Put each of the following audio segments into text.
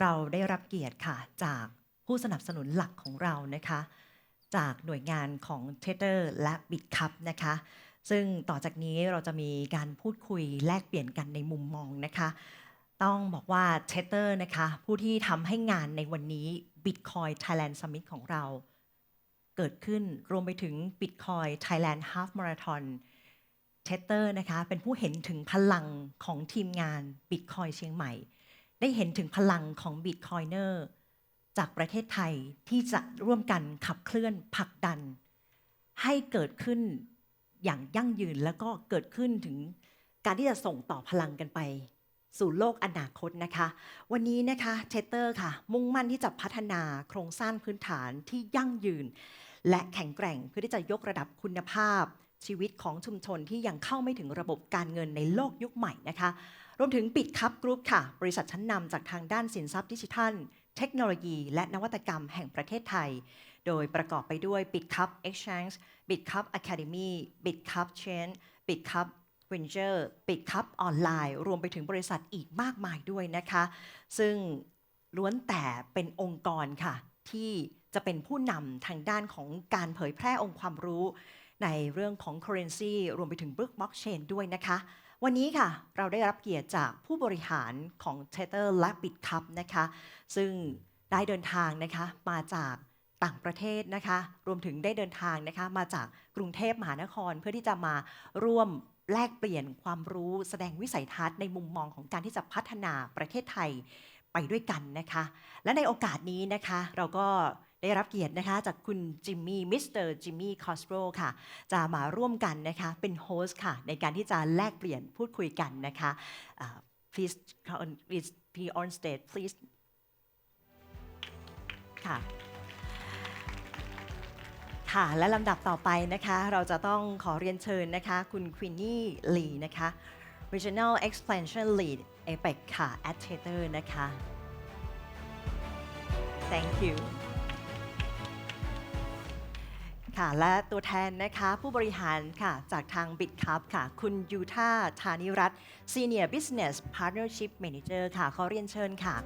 เราได้รับเกียรติค่ะ จากผู้สนับสนุนหลักของเรานะคะ จากหน่วยงานของ t e t h e r และ b i t c u p นะคะ ซึ่งต่อจากนี้เราจะมีการพูดคุยแลกเปลี่ยนกันในมุมมองนะคะ ต้องบอกว่า t e t h e r นะคะ ผู้ที่ทำให้งานในวันนี้ Bitcoin Thailand Summit ของเรา เกิดขึ้นรวมไปถึง Bitcoin Thailand Half Marathon เทเตอร์นะคะ เป็นผู้เห็นถึงพลังของทีมงาน Bitcoin เชียงใหม่ ได้เห็นถึงพลังของ Bitcoiner จากประเทศไทยที่จะร่วมกันขับเคลื่อนผลักดัน ให้เกิดขึ้นอย่างยั่งยืนแล้วก็เกิดขึ้นถึงการที่จะส่งต่อพลังกันไป สู่โลกอนาคตนะคะ วันนี้นะคะเทเตอร์ค่ะ มุ่งมั่นที่จะพัฒนาโครงสร้างพื้นฐานที่ยั่งยืน และแข็งแกร่งเพื่อที่จะยกระดับคุณภาพ ชีวิตของชุมชนที่ยังเข้าไม่ถึงระบบการเงินในโลกยุคใหม่นะคะ รวมถึงปิดคับกรุ๊ปค่ะ บริษัทชั้นนำจากทางด้านสินทรัพย์ดิจิทัล เทคโนโลยี และนวัตกรรมแห่งประเทศไทย โดยประกอบไปด้วยปิดคับ Exchange ปิดคับ Academy ปิดคับ Chain ปิดคับ Venture ปิดคับออนไลน์ รวมไปถึงบริษัทอีกมากมายด้วยนะคะ ซึ่งล้วนแต่เป็นองค์กรค่ะ ที่จะเป็นผู้นำทางด้านของการเผยแพร่องค์ความรู้ ในเรื่องของ currency รวมไปถึง blockchain ด้วยนะคะ วันนี้ค่ะเราได้รับเกียรติจากผู้บริหารของ Tether และ BitCup นะคะ ซึ่งได้เดินทางนะคะมาจากต่างประเทศนะคะ รวมถึงได้เดินทางนะคะมาจากกรุงเทพมหานครเพื่อที่จะมาร่วมแลกเปลี่ยนความรู้แสดงวิสัยทัศน์ในมุมมองของการที่จะพัฒนาประเทศไทยไปด้วยกันนะคะ และในโอกาสนี้นะคะเราก็ ได้รับเกียรตินะคะจากคุณจิมมี่มิสเตอร์จิมมี่คอสโรค่ะ จะมาร่วมกันนะคะเป็นโฮสต์ค่ะ ในการที่จะแลกเปลี่ยนพูดคุยกันนะคะอ่า please please be on stage please ค่ะค่ะและลำดับต่อไปนะคะ เราจะต้องขอเรียนเชิญนะคะ คุณควินนี่ลีนะคะ Regional Expansion Lead APEC ค่ะ at Tether นะคะ thank you ค่ะ และตัวแทนนะคะผู้บริหารค่ะ จากทาง BitCup ค่ะ คุณยูธาธานิรัตน์ Senior Business Partnership Manager ค่ะขอเรียนเชิญค่ะ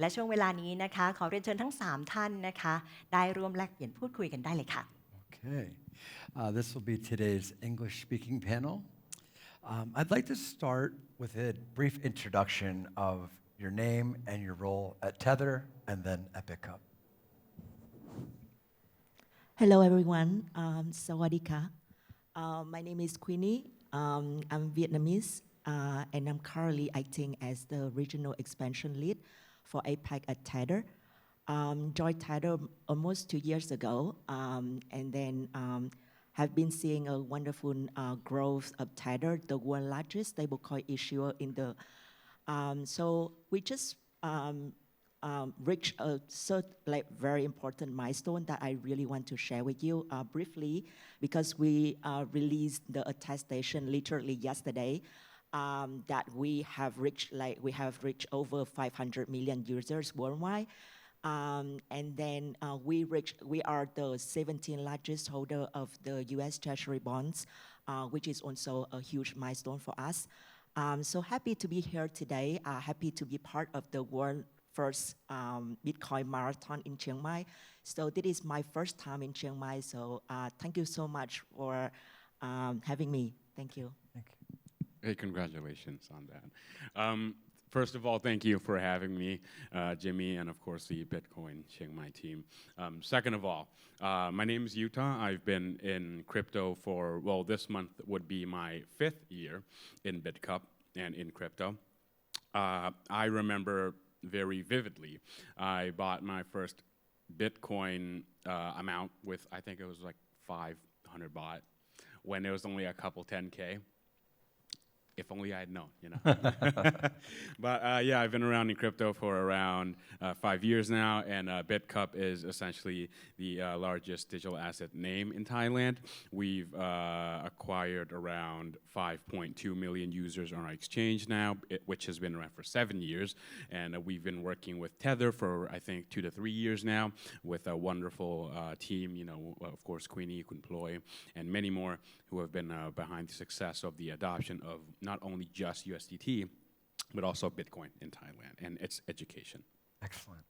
และช่วงเวลานี้นะคะ ขอเรียนเชิญทั้ง 3 ท่านนะคะ ได้ร่วมแลกเปลี่ยนพูดคุยกันได้เลยค่ะ Okay. Uh, this will be today's English speaking panel. Um, I'd like to start with a brief introduction of your name and your role at Tether and then Epic Cup. Hello, everyone. Um, Sawadika. Uh, my name is Queenie. Um, I'm Vietnamese, uh, and I'm currently acting as the regional expansion lead for APAC at Tether. Um, joined Tether almost two years ago, um, and then um, have been seeing a wonderful uh, growth of Tether, the world largest stablecoin issuer in the. Um, so we just um, um, reached a like very important milestone that I really want to share with you uh, briefly because we uh, released the attestation literally yesterday um, that we have reached like we have reached over 500 million users worldwide. Um, and then uh, we reached, we are the 17th largest holder of the U.S. Treasury bonds, uh, which is also a huge milestone for us. Um, so happy to be here today. Uh, happy to be part of the world first um, Bitcoin marathon in Chiang Mai. So this is my first time in Chiang Mai. So uh, thank you so much for um, having me. Thank you. Thank you. Hey, congratulations on that. First of all, thank you for having me, uh, Jimmy, and of course the Bitcoin Chiang Mai team. Um, second of all, uh, my name is Utah. I've been in crypto for, well, this month would be my fifth year in BitCup and in crypto. Uh, I remember very vividly, I bought my first Bitcoin uh, amount with, I think it was like 500 baht, when it was only a couple 10K if only I had known, you know. but uh, yeah, I've been around in crypto for around uh, five years now, and uh, BitCup is essentially the uh, largest digital asset name in Thailand. We've uh, acquired around 5.2 million users on our exchange now, it, which has been around for seven years, and uh, we've been working with Tether for I think two to three years now, with a wonderful uh, team. You know, of course, Queenie, Kun Ploy, and many more who have been uh, behind the success of the adoption of not only just USDT, but also Bitcoin in Thailand and its education. Excellent.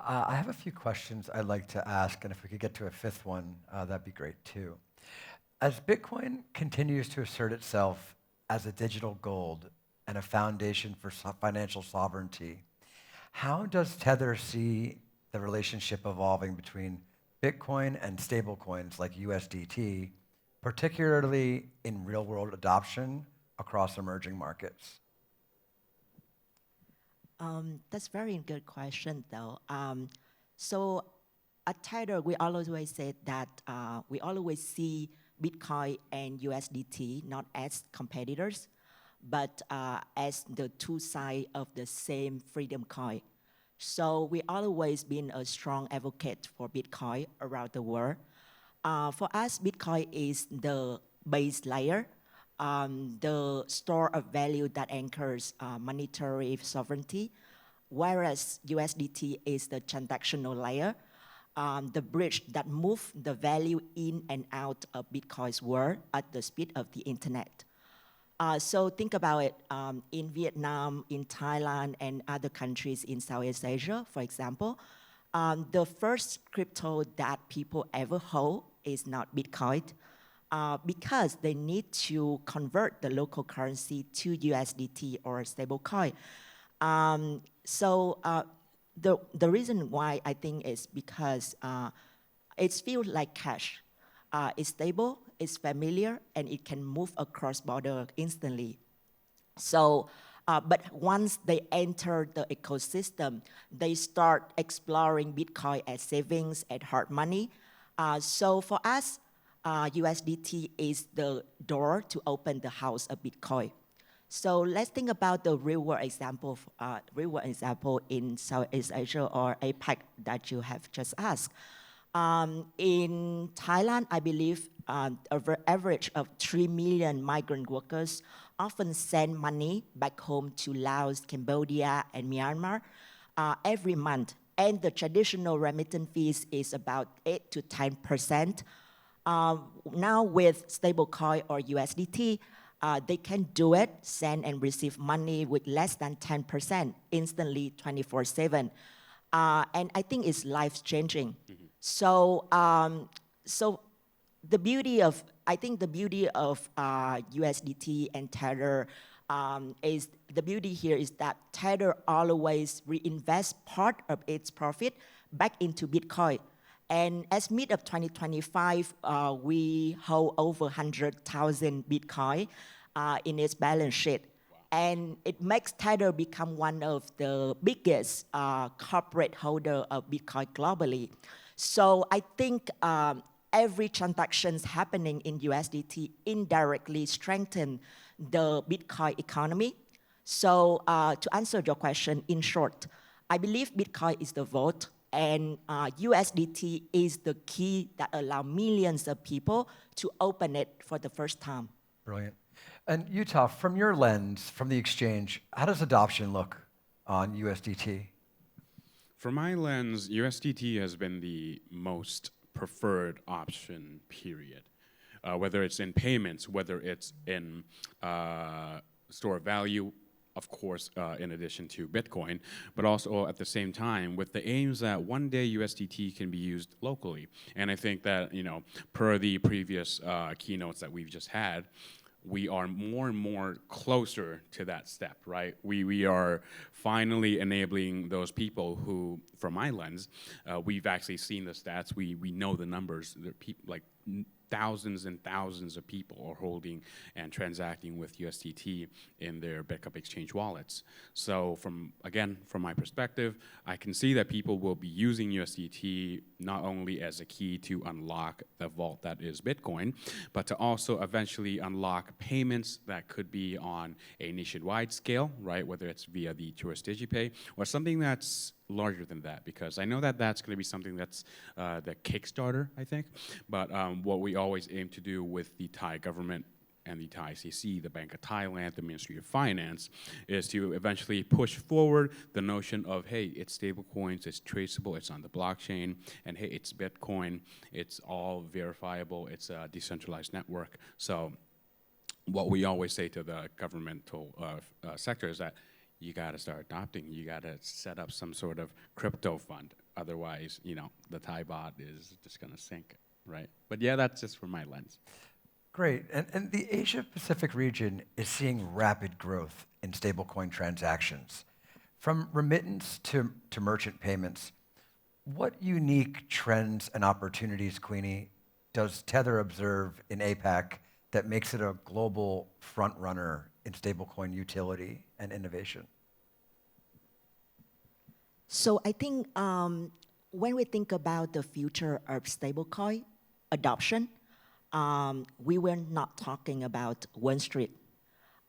Uh, I have a few questions I'd like to ask, and if we could get to a fifth one, uh, that'd be great too. As Bitcoin continues to assert itself as a digital gold and a foundation for so- financial sovereignty, how does Tether see the relationship evolving between Bitcoin and stablecoins like USDT, particularly in real world adoption across emerging markets? Um, that's very good question, though. Um, so at Tether, we always say that uh, we always see Bitcoin and USDT not as competitors, but uh, as the two sides of the same freedom coin. So we always been a strong advocate for Bitcoin around the world. Uh, for us, Bitcoin is the base layer, the store of value that anchors uh, monetary sovereignty, whereas USDT is the transactional layer, um, the bridge that moves the value in and out of Bitcoin's world at the speed of the internet. Uh, so think about it um, in Vietnam, in Thailand, and other countries in Southeast Asia, for example. Um, the first crypto that people ever hold is not Bitcoin uh, because they need to convert the local currency to USDT or stablecoin. Um, so uh, the, the reason why I think is because uh, it feels like cash. Uh, it's stable, it's familiar, and it can move across border instantly. So, uh, but once they enter the ecosystem, they start exploring Bitcoin as savings, as hard money. Uh, so for us, uh, USDT is the door to open the house of Bitcoin. So let's think about the real world example, uh, real world example in Southeast Asia or APAC that you have just asked. Um, in Thailand, I believe um, an average of 3 million migrant workers often send money back home to Laos, Cambodia, and Myanmar uh, every month. And the traditional remittance fees is about 8 to 10 percent. Uh, now with stablecoin or USDT, uh, they can do it, send and receive money with less than 10% instantly 24 7. Uh, and I think it's life changing. So, um, so the beauty of, I think the beauty of uh, USDT and Tether um, is the beauty here is that Tether always reinvest part of its profit back into Bitcoin. And as mid of 2025, uh, we hold over 100,000 Bitcoin uh, in its balance sheet. And it makes Tether become one of the biggest uh, corporate holder of Bitcoin globally. So I think um, every transactions happening in USDT indirectly strengthen the Bitcoin economy. So uh, to answer your question, in short, I believe Bitcoin is the vote and uh, USDT is the key that allow millions of people to open it for the first time. Brilliant. And Utah, from your lens, from the exchange, how does adoption look on USDT? From my lens, USDT has been the most preferred option, period. Uh, whether it's in payments, whether it's in uh, store of value, of course, uh, in addition to Bitcoin, but also at the same time with the aims that one day USDT can be used locally. And I think that, you know, per the previous uh, keynotes that we've just had, we are more and more closer to that step, right? We, we are finally enabling those people who, from my lens, uh, we've actually seen the stats, we, we know the numbers, like thousands and thousands of people are holding and transacting with USDT in their backup exchange wallets. So from, again, from my perspective, I can see that people will be using USDT not only as a key to unlock the vault that is Bitcoin, but to also eventually unlock payments that could be on a nationwide scale, right? Whether it's via the Tourist DigiPay or something that's larger than that, because I know that that's going to be something that's uh, the Kickstarter, I think. But um, what we always aim to do with the Thai government and the Thai ICC, the Bank of Thailand, the Ministry of Finance, is to eventually push forward the notion of, hey, it's stable coins, it's traceable, it's on the blockchain, and hey, it's Bitcoin, it's all verifiable, it's a decentralized network. So what we always say to the governmental uh, uh, sector is that you got to start adopting. You got to set up some sort of crypto fund. Otherwise, you know, the Thai baht is just going to sink, right? But yeah, that's just from my lens. Great. And, and the Asia Pacific region is seeing rapid growth in stablecoin transactions. From remittance to, to merchant payments, what unique trends and opportunities, Queenie, does Tether observe in APAC that makes it a global front runner in stablecoin utility and innovation? So I think um, when we think about the future of stablecoin adoption, um, we were not talking about one street.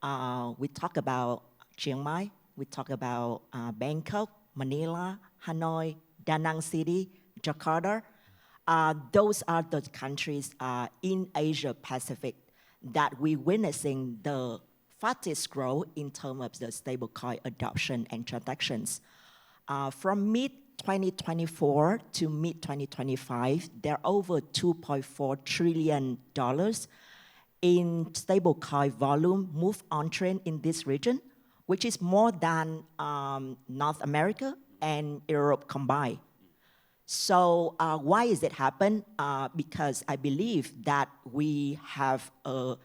Uh, we talk about Chiang Mai, we talk about uh, Bangkok, Manila, Hanoi, Da Nang City, Jakarta. Uh, those are the countries uh, in Asia Pacific that we're witnessing the fastest growth in terms of the stablecoin adoption and transactions. Uh, from mid 2024 to mid 2025, there are over 2.4 trillion dollars in stablecoin volume move on trend in this region, which is more than um, North America and Europe combined. So uh, why is it happen? Uh, because I believe that we have a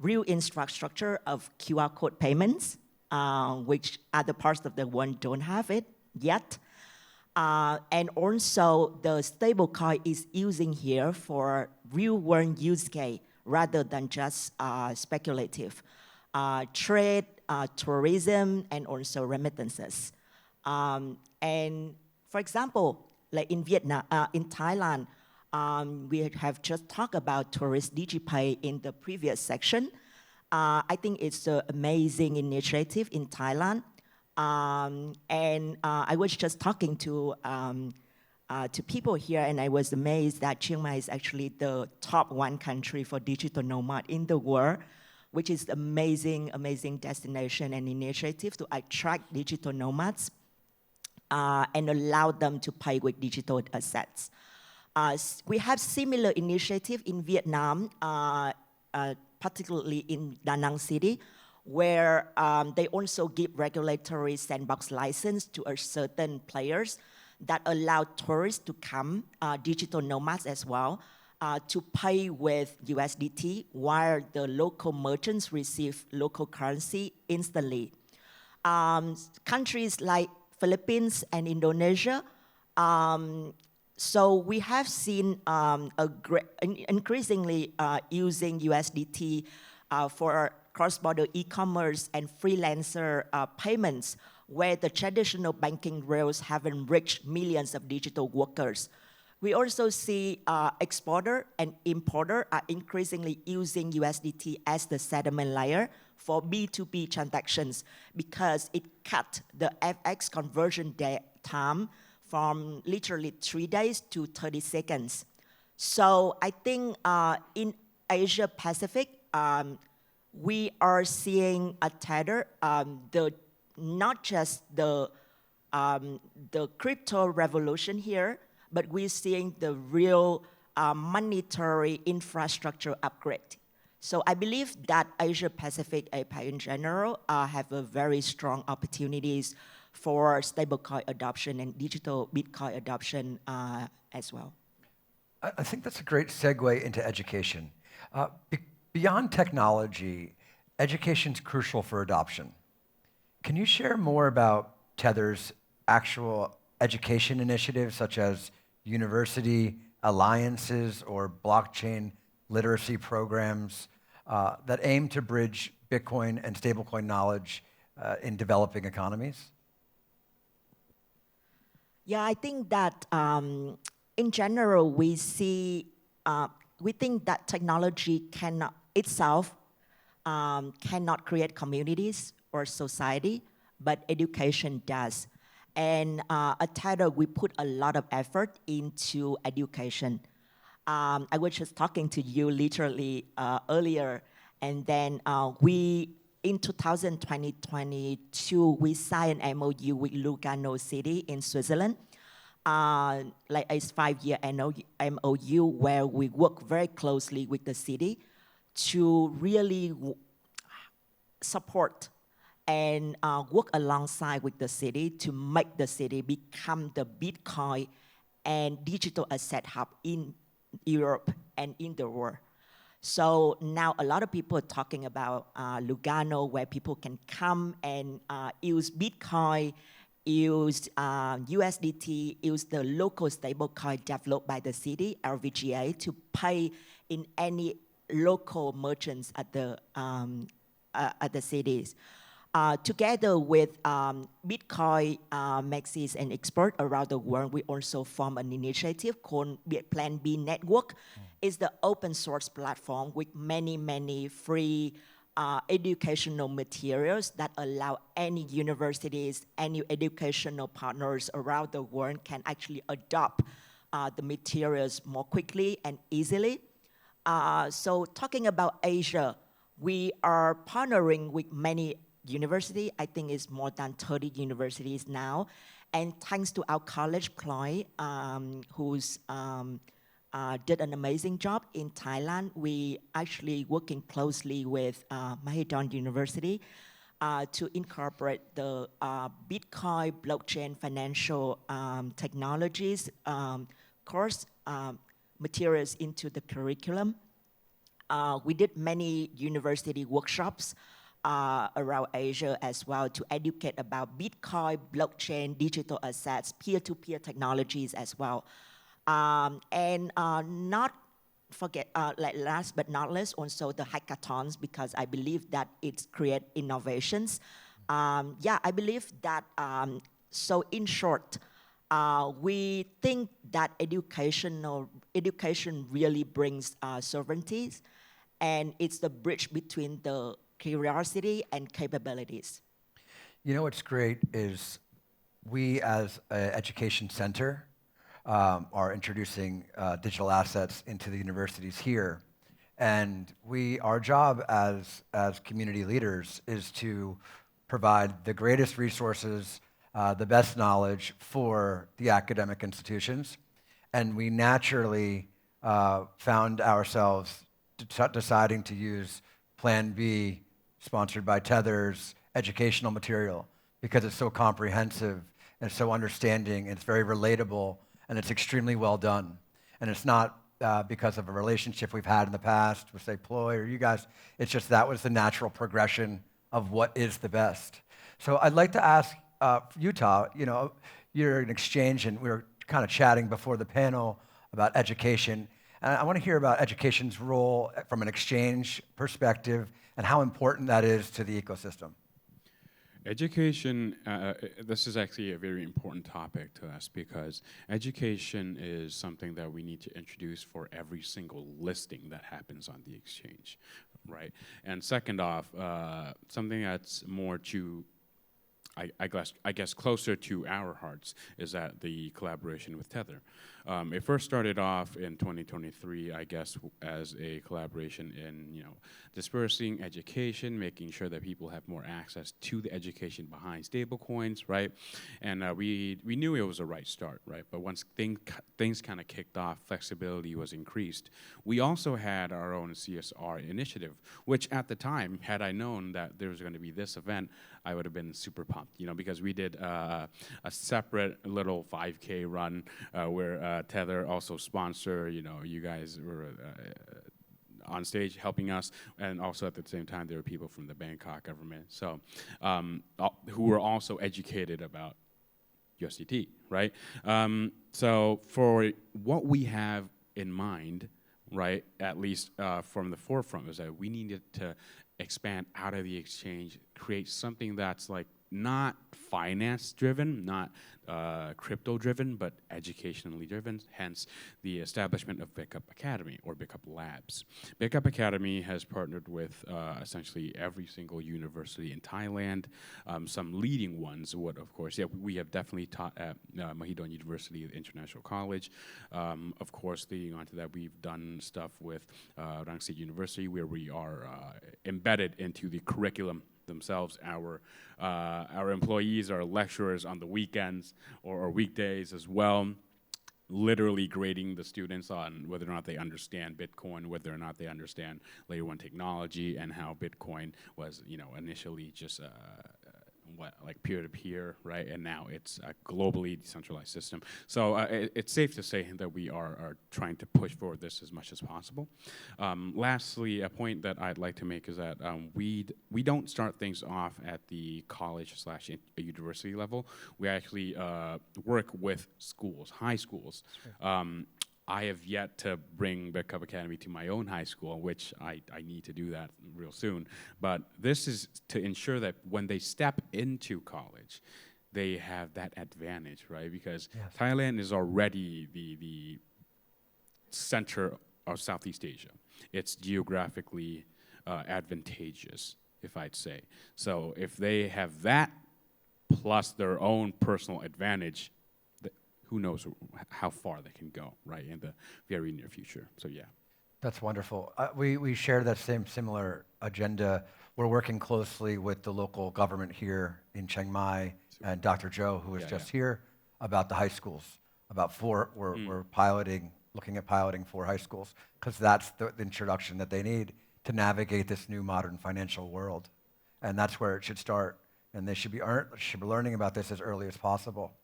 real infrastructure of QR code payments, uh, which other parts of the world don't have it yet. Uh, and also the stablecoin is using here for real world use case rather than just uh, speculative. Uh, trade, uh, tourism, and also remittances. Um, and for example, like in Vietnam, uh, in Thailand, um, we have just talked about Tourist DigiPay in the previous section. Uh, I think it's an amazing initiative in Thailand. Um, and uh, I was just talking to, um, uh, to people here, and I was amazed that Chiang Mai is actually the top one country for digital nomad in the world, which is amazing, amazing destination and initiative to attract digital nomads uh, and allow them to pay with digital assets. Uh, we have similar initiative in Vietnam, uh, uh, particularly in Da Nang City, where um, they also give regulatory sandbox license to a certain players that allow tourists to come, uh, digital nomads as well, uh, to pay with USDT while the local merchants receive local currency instantly. Um, countries like Philippines and Indonesia, um, so we have seen um, increasingly uh, using USDT uh, for cross-border e-commerce and freelancer uh, payments where the traditional banking rails haven't reached millions of digital workers. We also see uh, exporter and importer are increasingly using USDT as the settlement layer for B2B transactions because it cut the FX conversion time from literally three days to 30 seconds. So I think uh, in Asia Pacific, um, we are seeing a tether, um, the, not just the, um, the crypto revolution here, but we're seeing the real uh, monetary infrastructure upgrade. So I believe that Asia Pacific, APAC in general, uh, have a very strong opportunities for stablecoin adoption and digital Bitcoin adoption uh, as well. I, think that's a great segue into education. Uh, be- beyond technology, education is crucial for adoption. Can you share more about Tether's actual education initiatives, such as university alliances or blockchain literacy programs uh, that aim to bridge Bitcoin and stablecoin knowledge uh, in developing economies? Yeah, I think that um, in general, we see, uh, we think that technology cannot itself um, cannot create communities or society, but education does. And uh, at Tether, we put a lot of effort into education. Um, I was just talking to you literally uh, earlier, and then uh, we, in 2022, we signed an MOU with Lugano City in Switzerland. Uh, like a five-year MOU where we work very closely with the city to really support and uh, work alongside with the city to make the city become the Bitcoin and digital asset hub in Europe and in the world. So now a lot of people are talking about uh, Lugano, where people can come and uh, use Bitcoin, use uh, USDT, use the local stablecoin developed by the city, LVGA, to pay in any local merchants at the um, uh, at the cities. Uh, together with um, Bitcoin uh, maxis and expert around the world, we also form an initiative called Plan B Network. It's the open source platform with many, many free uh, educational materials that allow any universities, any educational partners around the world can actually adopt uh, the materials more quickly and easily. Uh, so talking about Asia, we are partnering with many university. I think it's more than 30 universities now. And thanks to our college, Ploy, um, who's um, uh, did an amazing job in Thailand. We actually working closely with uh, Mahidol University uh, to incorporate the uh, Bitcoin blockchain financial um, technologies um, course um, materials into the curriculum. Uh, we did many university workshops uh, around Asia as well to educate about Bitcoin, blockchain, digital assets, peer-to-peer technologies as well. Um, and uh, not forget, uh, like last but not least, also the hackathons because I believe that it create innovations. Um, yeah, I believe that. Um, so in short, uh, we think that educational education really brings uh, sovereignties, and it's the bridge between the curiosity and capabilities. You know what's great is we as an education center um, are introducing uh, digital assets into the universities here. And we, our job as, as community leaders is to provide the greatest resources, uh, the best knowledge for the academic institutions. And we naturally uh, found ourselves deciding to use Plan B, sponsored by Tether's educational material, because it's so comprehensive and so understanding, and it's very relatable, and it's extremely well done. And it's not uh, because of a relationship we've had in the past with, say, Ploy or you guys. It's just that was the natural progression of what is the best. So I'd like to ask uh, Yuta, you know, you're in exchange, and we were kind of chatting before the panel about education. And I want to hear about education's role from an exchange perspective and how important that is to the ecosystem. Education, uh, uh, this is actually a very important topic to us because education is something that we need to introduce for every single listing that happens on the exchange, right? And second off, uh, something that's more to I, I, guess, I guess closer to our hearts is that the collaboration with Tether. Um, it first started off in 2023, I guess, as a collaboration in you know dispersing education, making sure that people have more access to the education behind stablecoins, right? And uh, we we knew it was a right start, right? But once thing, things kind of kicked off, flexibility was increased. We also had our own CSR initiative, which at the time, had I known that there was going to be this event, I would have been super pumped, you know, because we did uh, a separate little 5K run uh, where uh, Tether also sponsor, you know, you guys were uh, on stage helping us, and also at the same time there were people from the Bangkok government, so um, who were also educated about USDT, right? Um, so for what we have in mind right? At least uh, from the forefront, is that we needed to expand out of the exchange, create something that's like not finance driven, not uh, crypto driven, but educationally driven, hence the establishment of Bickup Academy or Bickup Labs. Bickup Academy has partnered with uh, essentially every single university in Thailand, um, some leading ones would, of course, yeah, we have definitely taught at uh, Mahidol University International College. Um, of course, leading on to that, we've done stuff with uh, Rangsit University where we are uh, embedded into the curriculum themselves. Our uh, our employees are lecturers on the weekends or, or weekdays as well literally grading the students on whether or not they understand Bitcoin, whether or not they understand layer one technology, and how Bitcoin was, you know, initially just uh, what like peer to peer, right? And now it's a globally decentralized system. So uh, it, it's safe to say that we are, are trying to push forward this as much as possible. Um, lastly, a point that I'd like to make is that um, we we don't start things off at the college slash university level. We actually uh, work with schools, high schools. Um, I have yet to bring Bickup Academy to my own high school, which I, I need to do that real soon. But this is to ensure that when they step into college, they have that advantage, right? Because Yes. Thailand is already the, the center of Southeast Asia. It's geographically uh, advantageous, if I'd say. So if they have that plus their own personal advantage, who knows how far they can go, right, in the very near future. So yeah. That's wonderful. Uh, we, we share that same similar agenda. We're working closely with the local government here in Chiang Mai and Dr. Joe, who was Yeah, just yeah. here, about the high schools. About four, we're, Mm. we're piloting, looking at piloting four high schools, because that's the, the introduction that they need to navigate this new modern financial world. And that's where it should start. And they should be, earn, should be learning about this as early as possible.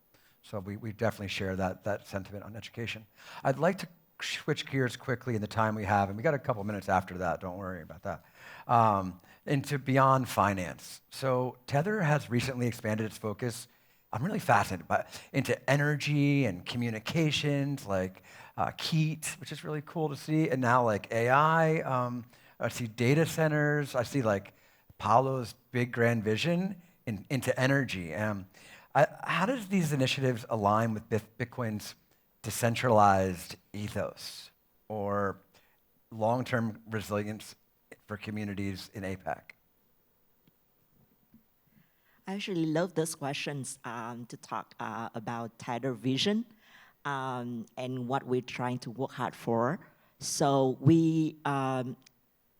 So we, we definitely share that, that sentiment on education. I'd like to switch gears quickly in the time we have, and we got a couple minutes after that, don't worry about that, um, into beyond finance. So Tether has recently expanded its focus. I'm really fascinated by into energy and communications, like uh, Keat, which is really cool to see, and now like AI. Um, I see data centers. I see like Paulo's big grand vision in, into energy. I, how does these initiatives align with Bitcoin's decentralized ethos or long-term resilience for communities in APAC? I actually love those questions um, to talk uh, about Tether vision um, and what we're trying to work hard for. So we, um,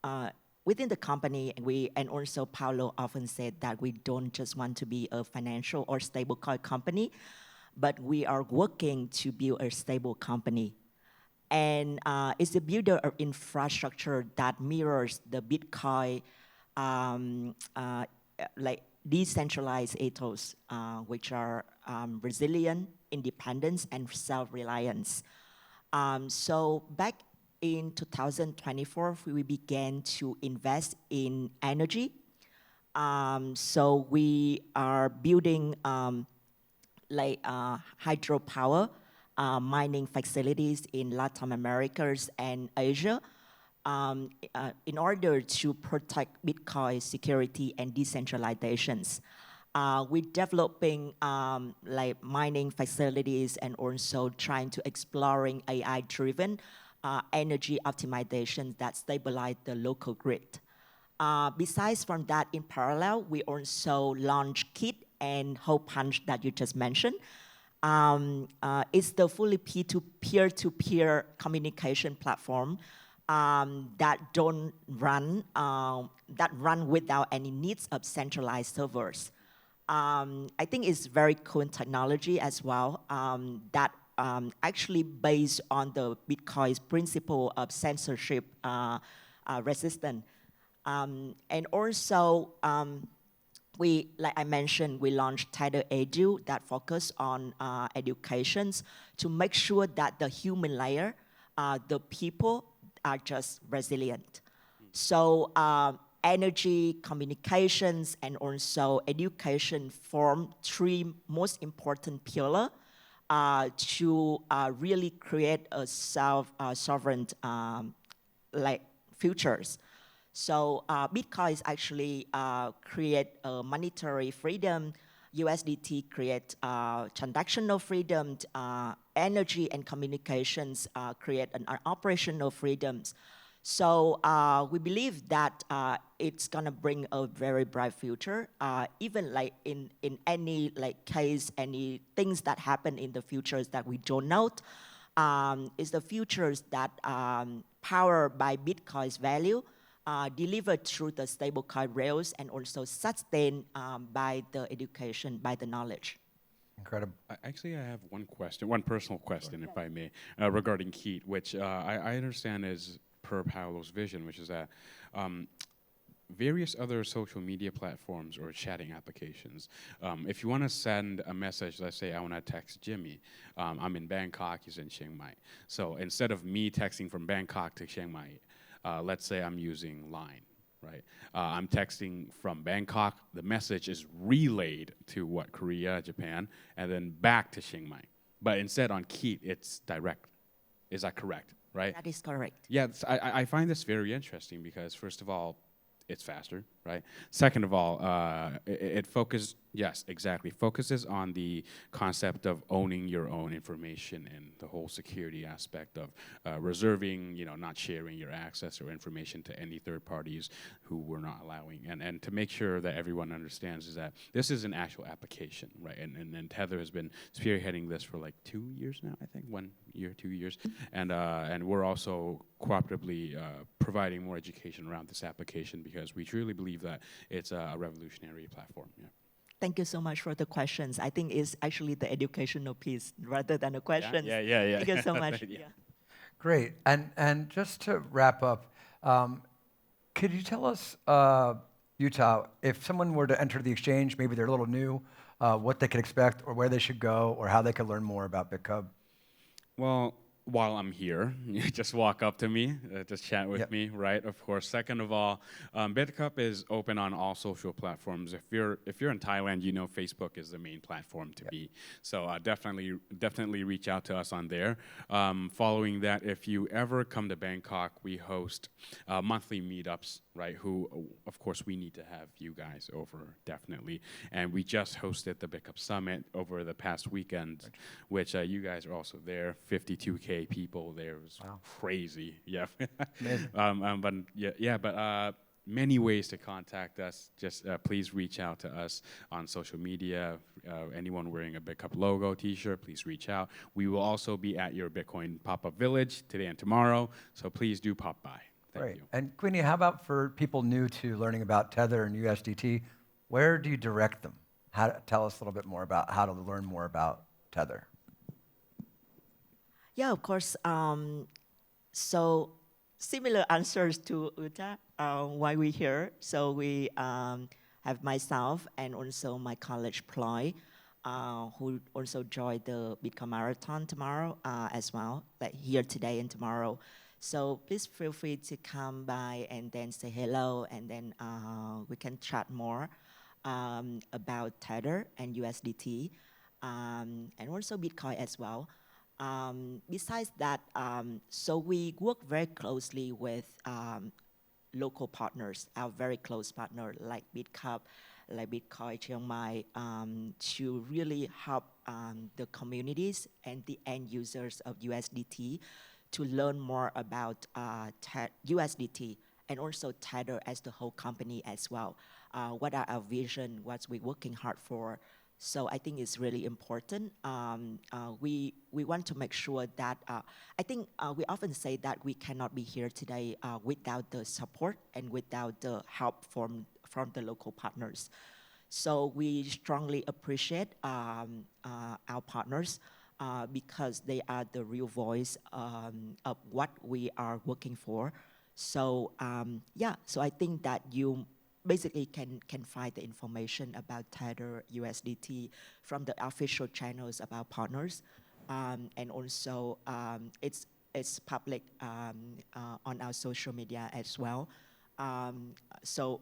uh, within the company, we and also Paulo often said that we don't just want to be a financial or stablecoin company, but we are working to build a stable company and uh, it's a builder of infrastructure that mirrors the Bitcoin, um, uh, like decentralized ethos, uh, which are um, resilient, independence, and self-reliance. Um, so back in 2024, we began to invest in energy. Um, so we are building um, like uh, hydropower uh, mining facilities in Latin America and Asia um, uh, in order to protect Bitcoin security and decentralizations. We're developing like mining facilities and also trying to exploring AI-driven energy optimization that stabilize the local grid. Uh, besides from that, in parallel, we also launched Kit and Hole Punch that you just mentioned. Um, uh, it's the fully peer-to-peer communication platform um, that don't run um, that run without any needs of centralized servers. Um, I think it's very cool technology as well um, that um, actually based on the Bitcoin's principle of censorship uh, uh, resistant. Um, and also, um, we, like I mentioned, we launched Tether Edu that focus on uh, educations to make sure that the human layer, uh, the people are just resilient. So uh, energy, communications, and also education form three most important pillar uh, to uh, really create a self uh, sovereign um, like futures. So uh, Bitcoin is actually uh, create uh, monetary freedom. USDT create uh, transactional freedom. Energy and communications create an operational freedoms. So uh, we believe that uh, it's gonna bring a very bright future. Uh, even like in, in any like case, any things that happen in the futures that we don't know, um, is the futures that um, powered by Bitcoin's value, uh, delivered through the stablecoin rails, and also sustained um, by the education, by the knowledge. Incredible. Actually, I have one question, one personal question, if I may, uh, regarding Keat, which uh, I, I understand is per Paolo's vision, which is that um, various other social media platforms or chatting applications, um, if you want to send a message, let's say I want to text Jimmy, um, I'm in Bangkok, he's in Chiang Mai. So instead of me texting from Bangkok to Chiang Mai, uh, let's say I'm using Line right? Uh, I'm texting from Bangkok. The message is relayed to what Korea, Japan, and then back to Chiang Mai. But instead on Keat, it's direct. Is that correct? Right? That is correct. Yeah, I, I- I find this very interesting because first of all, it's faster, right? Second of all, uh, it, it focuses, yes, exactly, focuses on the concept of owning your own information and the whole security aspect of uh, reserving, you know, not sharing your access or information to any third parties who we're not allowing. And, and to make sure that everyone understands is that this is an actual application, right? And, and, and Tether has been spearheading this for like two years now, I think, one year, two years. And, uh, and we're also cooperatively uh, providing more education around this application because we truly believe that it's a, a revolutionary platform. Yeah. Thank you so much for the questions. I think it's actually the educational piece rather than a question. yeah, yeah, yeah. Thank you so much. Yeah. Yeah. Great. And, and just to wrap up, um, could you tell us, uh, Utah, if someone were to enter the exchange, maybe they're a little new, uh, what they could expect or where they should go or how they could learn more about BitCub? Well, while I'm here, you just walk up to me, uh, just chat with Yep. me, right? Of course. Second of all, um, BitCup is open on all social platforms. If you're if you're in Thailand, you know Facebook is the main platform to be. So uh, definitely definitely reach out to us on there. Um, following that, if you ever come to Bangkok, we host uh, monthly meetups, right? Who, of course, we need to have you guys over definitely. And we just hosted the BitCup Summit over the past weekend, which uh, you guys are also there. 52k people there it was Wow. crazy. Yeah. Um, um, but yeah, yeah, but uh, many ways to contact us. Just uh, please reach out to us on social media. Uh, anyone wearing a BitCup logo T-shirt, please reach out. We will also be at your Bitcoin pop-up village today and tomorrow, so please do pop by. Thank Great. you. And Queenie, how about for people new to learning about Tether and USDT? Where do you direct them? How, to, tell us a little bit more about how to learn more about Tether. Yeah, of course. Um, so similar answers to Uta, uh, why we here. So we um, have myself and also my college Ploy, uh, who also joined the Bitcoin Marathon tomorrow uh, as well, like here today and tomorrow. So please feel free to come by and then say hello, and then uh, we can chat more um, about Tether and USDT, um, and also Bitcoin as well. Um, besides that, um, so we work very closely with um, local partners, our very close partner like BitCup, like Bitcoin Chiang Mai, um, to really help um, the communities and the end users of USDT to learn more about uh, USDT and also Tether as the whole company as well. Uh, what are our vision? What we're working hard for? So I think it's really important. Um, uh, we we want to make sure that uh, I think uh, we often say that we cannot be here today uh, without the support and without the help from from the local partners. So we strongly appreciate um, uh, our partners uh, because they are the real voice um, of what we are working for. So um, yeah, so I think that you basically can can find the information about Tether USDT from the official channels of our partners, um, and also um, it's it's public um, uh, on our social media as well. Um, so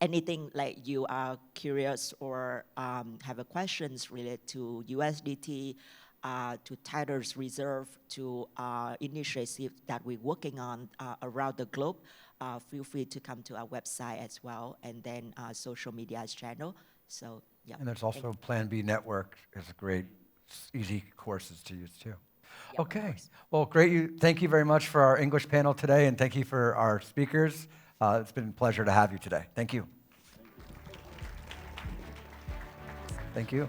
anything like you are curious or um, have a questions related to USDT, uh, to Tether's Reserve, to uh, initiatives that we're working on uh, around the globe, uh, feel free to come to our website as well, and then uh, social media channel. So, yeah. And there's also Plan B Network is a great, s- easy courses to use too. Yeah, of Okay, course. well, great. You, thank you very much for our English panel today, and thank you for our speakers. Uh, it's been a pleasure to have you today. Thank you. Thank you.